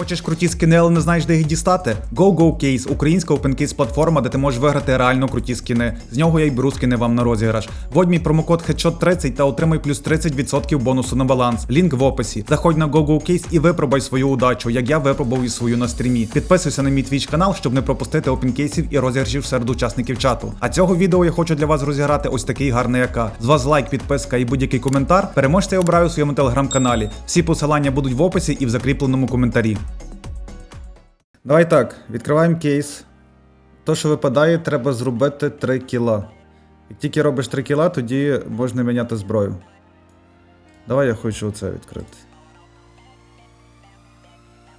Хочеш круті скини, але не знаєш, де їх дістати? GoGoCase – українська опенкейс платформа, де ти можеш виграти реально круті скини. З нього я й беру скини вам на розіграш. Вводь мій промокод HEADSHOT30 та отримай плюс 30% бонусу на баланс. Лінк в описі. Заходь на GoGoCase і випробуй свою удачу, як я випробував і свою на стрімі. Підписуйся на мій твіч канал, щоб не пропустити опенкейсів і розіграшів серед учасників чату. А цього відео я хочу для вас розіграти ось такий гарний АК. З вас лайк, підписка і будь-який коментар. Переможця я обираю у своєму телеграм-каналі. Всі посилання будуть в описі і в закріпленому коментарі. Давай так, відкриваємо кейс. То, що випадає, треба зробити 3 кіла. Як тільки робиш 3 кіла, тоді можна міняти зброю. Давай я хочу оце відкрити.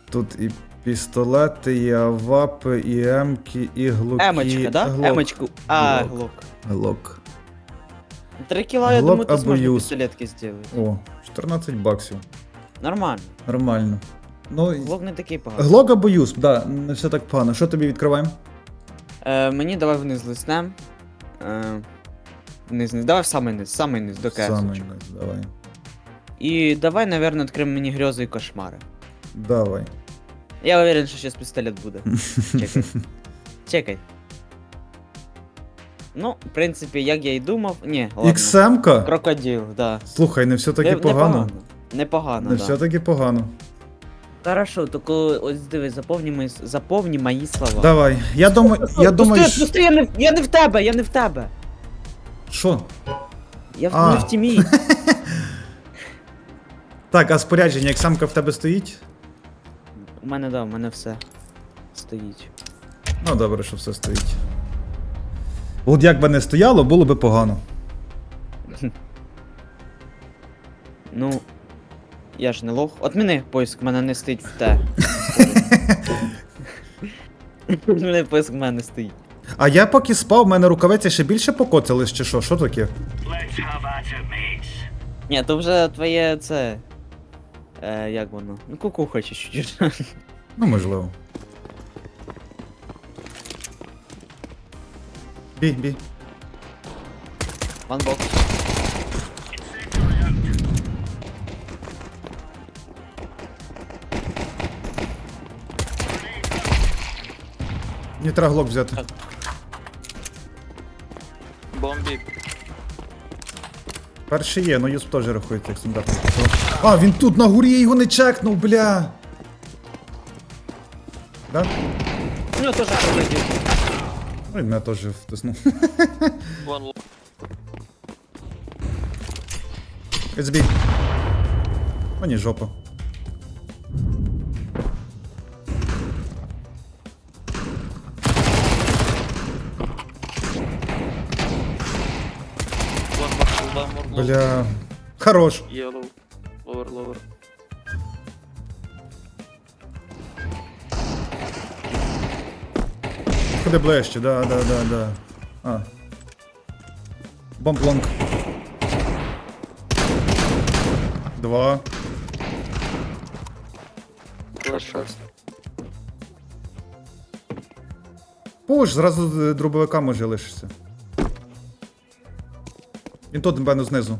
Тут і пістолети, і авапи, і емки, і глуки. Емочка, да? Глок. Емочку. А, Глок. глок. Глок. Три кіла, я Глок думаю, зможеш юз. пістолетки зробити. О, 14 баксів. Нормально. Нормально. Ну, Глок не такий поганий. глок або юсп, да, не все так погано. Що тобі відкриваємо? Е, мені давай вниз лиснем. Е, вниз, вниз. Давай в самий низ, самий низ, до Саме, кесочок. давай. І давай, наверное, відкриємо мені грьози і кошмари. Давай. Я уверен, що зараз пістолет буде. Чекай. Чекай. Ну, в принципі, як я і думав. Ні, ладно. XM-ка? Крокодил, да. Слухай, не все таки Не- погано. Непогано Не да. все таки погано. Хорошо, тільки ось дивись, заповні мої, заповні мої слова. Давай. Я думаю, я думаю, Пусти, що... пусти, я не, в- я не в тебе, я не в тебе. Що? Я в, А. не в тімі. Так, а спорядження, як самка в тебе стоїть? У мене, да, у мене все стоїть. Ну, добре, що все стоїть. От як би не стояло, було би погано. Ну, я ж не лох. Отміни поиск, мене не стоїть в те. Отміни поиск, в мене не стоїть. А я поки спав, в мене рукавиці ще більше покоцались, чи що? Що таке? Let's have at it, mates. Ні, то вже твоє це. Е, як воно? Ну, кукуха чи чуть-чуть. Ну, можливо. Бі, бі. Ванбок. Мені треба глок взяти. Так. Перший є, ну юсп теж рахується як стандартний. А, він тут на горі, я його не чекнув, бля. Да? У нього теж крокодил. Ну, і мене теж втиснув. Вон ло- Збій. Мені жопа. Бля. Хорош. Yellow. Ловер, ловер. Ходи ближче, да, да, да, да. А. Бомблонг. Два. Флеш. Пуш, зразу з дробовика може лишишся. Він тут, напевно, знизу.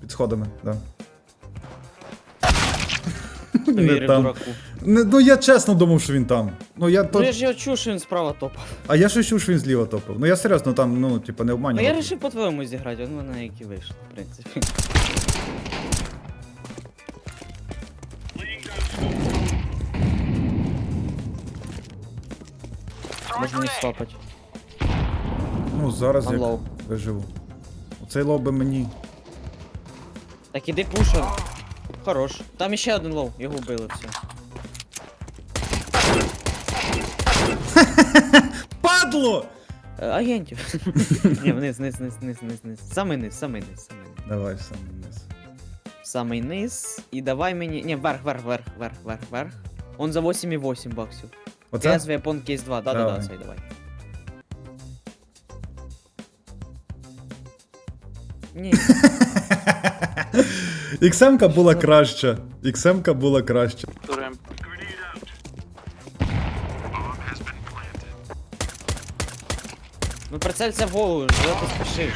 Під сходами, да. Не там. Не, ну я чесно думав, що він там. Ну я то. Ну я ж його чув, що він справа топав. А я щось чув, що він зліва топив. Ну я серйозно там, ну, типа, не Ну обманював. я вирішив по-твоєму зіграти, он мене як і вийшло, в принципі. Можна не свапати. Ну, зараз як виживу. Оцей лов би мені. Так іди пушер. Хорош. Там іще один лоу, його вбили все. Падло! Е, Агентів. Ні, вниз, вниз, вниз, вниз, вниз, вниз. Самий низ, самий низ, самий низ. Давай сам вниз. Самий низ. І давай мені. Ні, вверх, вверх, вверх, вверх, вверх, вверх. Он за 8,8 баксів. Оце? КС Weapon Case 2, да-да-да, Давай. цей давай. Ні, XM-ка була краща. XM-ка була краща. Турем. ну прицелься в голову, що ти спішиш.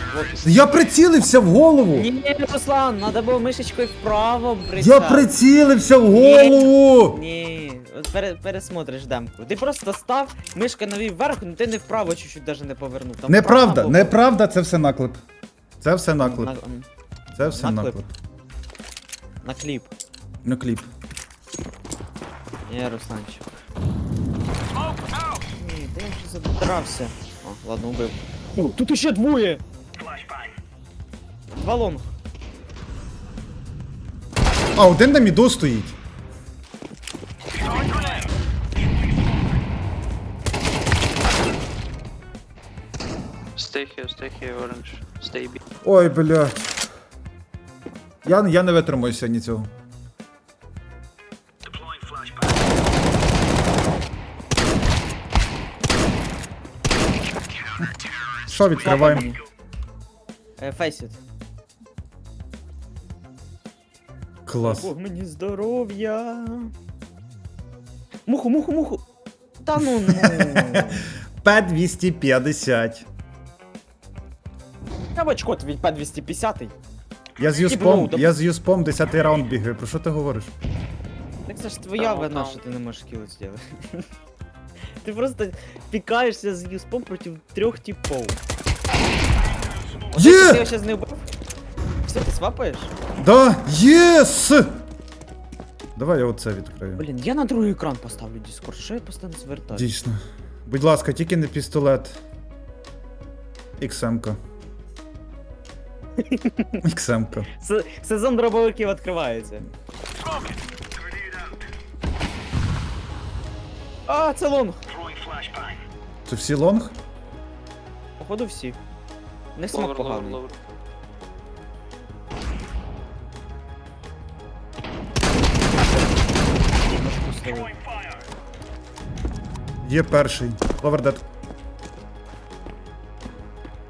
Я прицілився в голову! Ні, ні, Руслан, надо було мишечкою вправо Я прицілився в голову! Ні. От пере, пересмотриш демку. Ти просто став, мишка навів вверх, ну ти не вправо чуть-чуть даже не повернув. Там Неправда, вправо, неправда, це все наклеп. Це все наклеп. На, Це все наклеп. наклеп. на кліп. Ну кліп. Ні, Русланчик. Ні, ти вже задрався. О, ладно, убив. О, тут іще двоє! Два лонг. А, один на міду стоїть. Stay here, stay here, orange. Ой, блядь. Я, я не витримую сьогодні цього. Що відкриваємо? Е, Фейсіт. Клас. Бог мені здоров'я. Муху, муху, муху. Та ну ну. П250. Я бачко від П250. Я з юспом, я з юспом 10 раунд бігаю. Про що ти говориш? Так це ж твоя Там, вина, там. що ти не можеш кіл зробити. Ти просто пікаєшся з юспом проти трьох типов. Є! Ти його щас не вбив? Все, ти свапаєш? Да! Єс! Давай я оце відкрию. Блін, я на другий екран поставлю Discord, що я постійно звертаю? Дійсно. Будь ласка, тільки не пістолет. XM-ка. XM-ка. Се- Сезон дробовиків відкривається. А, це лонг. Це всі лонг? Походу всі. Не смак Lower, lower, поганий. Throwing fire. Є перший. Ловердет.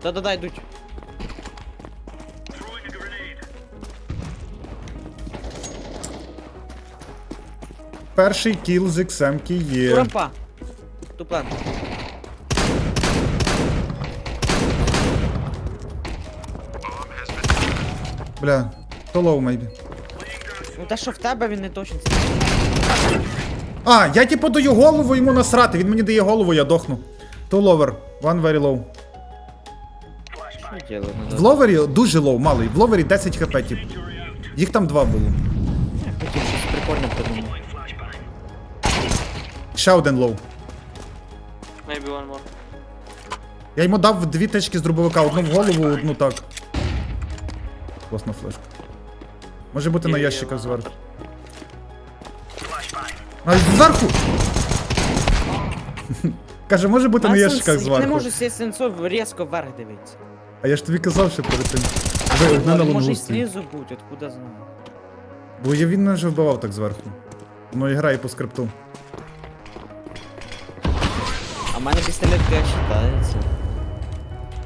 Да-да-да, йдуть. Перший кіл з XM-ки є. Рампа. Туплен. Бля, то лоу мейбі. Ну те, що в тебе він не точно. А, я типу даю голову йому насрати. Він мені дає голову, я дохну. То ловер. One very low. В ловері дуже лоу, малий. В ловері 10 хп, тип. Їх там два було. Ще один лоу. Maybe one more. Я йому дав дві тички з дробовика, одну в голову, одну так. Класна флешка. Може бути на Є, є, ящиках one зверху. А зверху! Каже, може бути на ящиках Я не зверху. можу сей сенсов різко вверх дивитися. А я ж тобі казав, що перед тим. Ви одне на Може і лонгу стоїть. знизу бути, откуда знаю. Бо я він мене вже вбивав так зверху. Воно і грає по скрипту. Мене пістолет як вважається.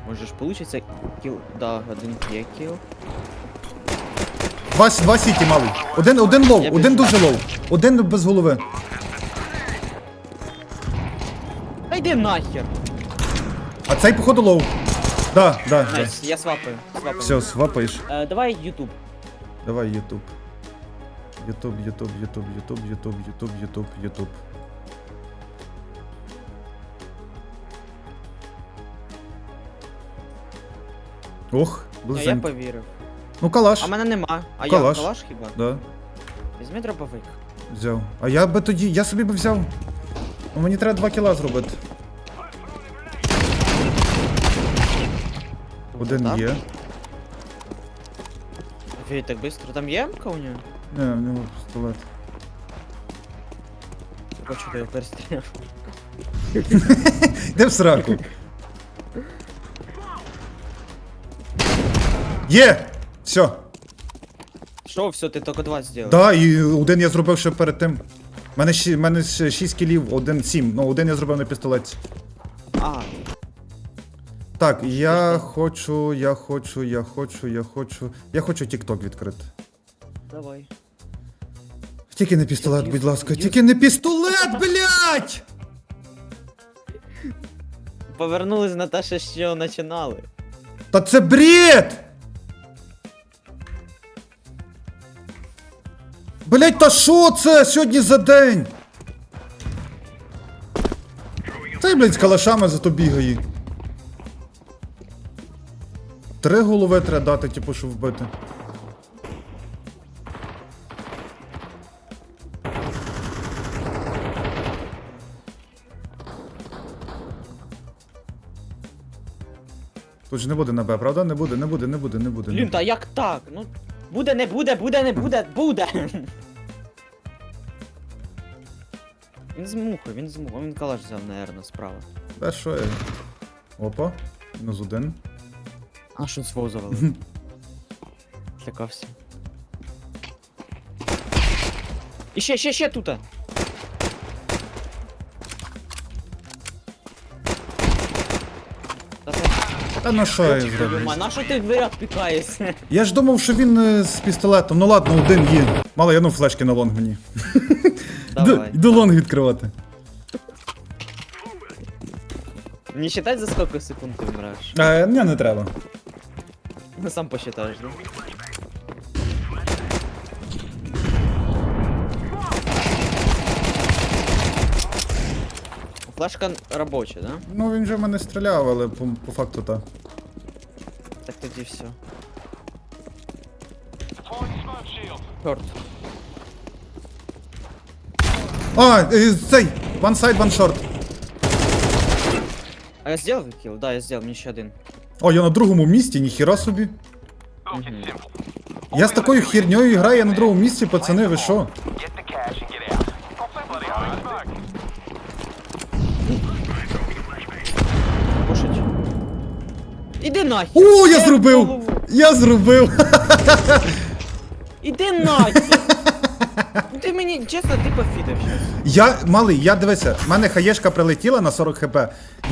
Може ж получиться кіл. Да, один є кіл. Два, с- два сіті малий. Один, один лоу, Я один біжу. дуже лоу. Один без голови. Та йди нахер. А цей походу лоу. Да, да, да. Найс, я свапаю. свапаю. Все, свапаєш. Е, давай Ютуб. Давай Ютуб. Ютуб, Ютуб, Ютуб, Ютуб, Ютуб, Ютуб, Ютуб, Ютуб. Ох, Ну, я повірив. Ну, калаш. А мене нема. А Калаш. я калаш хіба? Да, Візьми дробовик. взяв. А я би тоді, я собі би взяв. Ну, мені треба два кіла зробити. Один Так? є. Офігеть, так быстро. Там є МК у нього? Не, в нього пістолет. Хочу ти його перестріляв. Де в сраку? Є! Все. Що, все, ти тільки два зробив? Да, і один я зробив ще перед тим. У мене, ще, мене ще 6 кілів, один 7. Ну, один я зробив на пістолеті. А, Так, я хочу, я хочу, я хочу, я хочу. Я хочу TikTok відкрити. давай. Тільки не пістолет, будь ласка, тільки не пістолет, блядь! Повернулись на те, що що починали. Та це бред! Блять, та що це сьогодні за день? Та й, блядь, з калашами зато бігає. Три голови треба дати, типу, щоб вбити. Тут же не буде на Б, правда? Не буде, не буде, не буде, не буде. Блін, та як так? Ну, буде, не буде, буде, не буде, буде. Він з мухою, він з мухою, він калаш взяв, наверно, справа. Та що я? Опа, мінус один. А що свого завели? Злякався. Іще, ще, ще, ще Та на що я зроблю? на що ти в дверях пікаєшся? Я ж думав, що він е, з пістолетом. Ну ладно, один є. Мало, я ну флешки на лонг мені. Йду, Давай. йду лонг відкривати. Не считать за сколько секунд ти вмираєш? Е, ні, не треба. Ну сам посчитаєш, да? Флешка робоча, да? Ну він же в мене стріляв, але по, по факту так. Так тоді все. Чорт. А, е, цей! One side, one short. А я сделал килл? Да, я сделал, мне еще один. О, я на другому місці, ніхіра собі. Я з такою херньою граю, я на другому місці, пацани, ви що? Іди нахер! О, я зробив! Я зробив! Іди нахер! Ну Ти мені, чесно, ти пофідав щас. Я, малий, я дивися, в мене хаєшка прилетіла на 40 хп.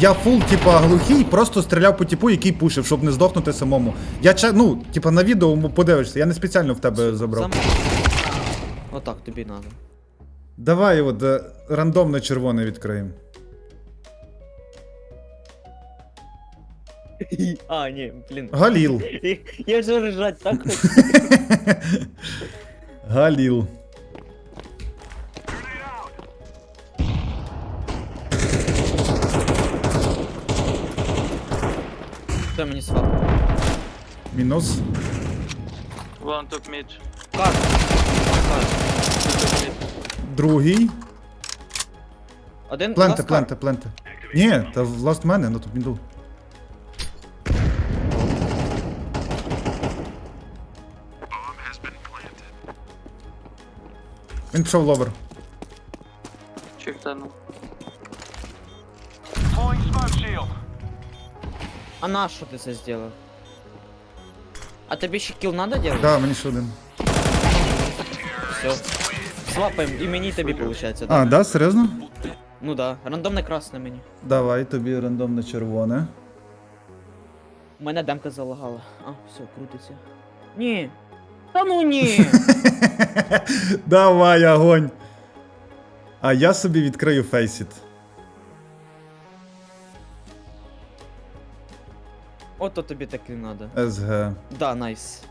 Я фул, типа, глухий, просто стріляв по типу, який пушив, щоб не здохнути самому. Я ча, ну, типа, на відео подивишся, я не спеціально в тебе забрав. Отак тобі надо. Давай от е, рандомно червоне відкриємо. А, ні, блін. Галіл. Я вже ржать так хочу. Галіл. Хто мені свап? Мінус. One took mid. Как? Two took mid. Другий. Один Пленте, пленте, пленте. Ні, та в мене, ну тут мінду. Він пішов ловер. Shield. А на що ти це зробив? А тобі ще кіл надо делать? Да, мені ще один. Все. Свапаємо, і мені і тобі виходить, А, да? да, серйозно? Ну да, рандомне красне мені. Давай, тобі рандомне червоне. У мене демка залагала. А, все, крутиться. Ні. Та ну ні. Давай, огонь. А я собі відкрию фейсіт. Ото тобі так і надо. СГ. Да, найс.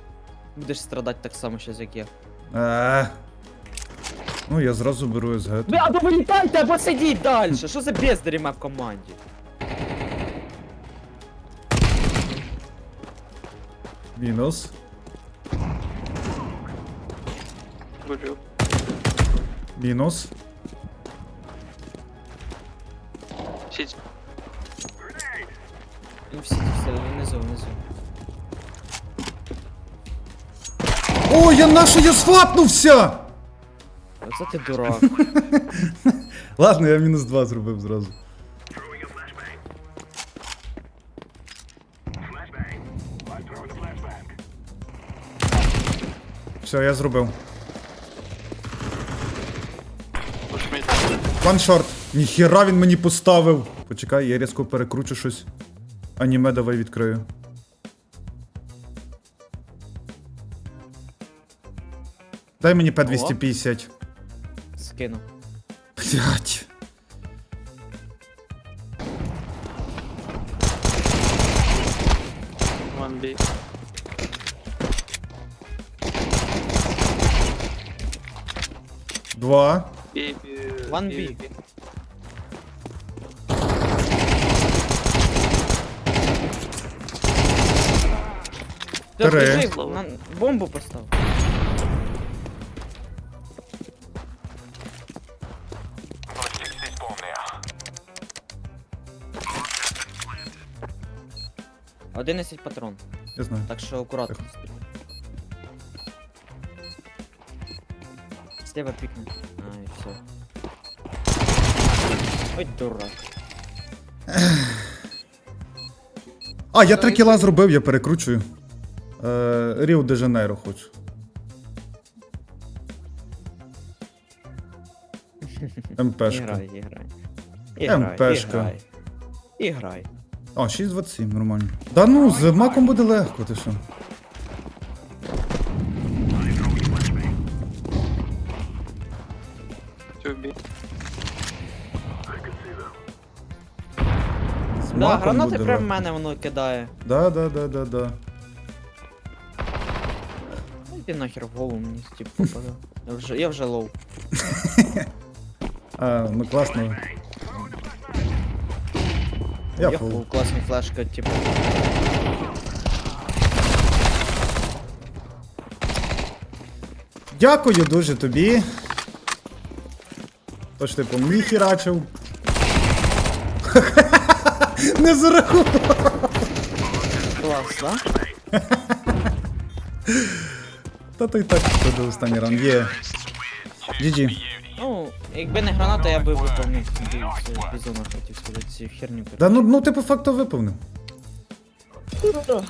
Будеш страдати так само щас, як я. Е. Ну, я зразу беру СГ. Ви або вилітайте, або сидіть далі. Що за бездарі в команді? Мінус. Job. Мінус. Sit. Він всі все, внизу, внизу. О, я нашу, я свапнувся! Оце ти дурак. Ладно, я мінус 2 зробив зразу. Flashbang. Все, я зробив. Short. Ніхіра він мені поставив. Почекай, я різко перекручу щось. Аніме давай відкрию. Дай мені П250. Скину. Блять. One B. Два. Baby. One B. baby. Да Три. біжи, на, бомбу постав. Одинадцять патрон, Я знаю. так что аккуратно. стріляй. Слева пікне. Ай. Все. Ой, дурак. А, я три кіла зробив, я перекручую. Е, Ріо де Жанейро хочу. МПшка. Іграй, іграй. Іграй, МПшка. іграй. Іграй. А, 6.27, нормально. Да ну, з маком буде легко, ти що. З Да, маком гранати буде прям в мене воно кидає. Да, да, да, да, да. Ну, Йди нахер в голову мені тип попадав. Я вже, я вже лоу. А, ну класно. Я Я фул. фул, класна флешка, типу. Дякую дуже тобі. Тож ти по мені хірачив. Не зарахував. Клас, да? Та ти так до останній раунд. Є. GG. Ну, якби не граната, я би виповнив бізона, хотів сказати, цю херню. Да ну, ну ти по факту виповнив. коротше.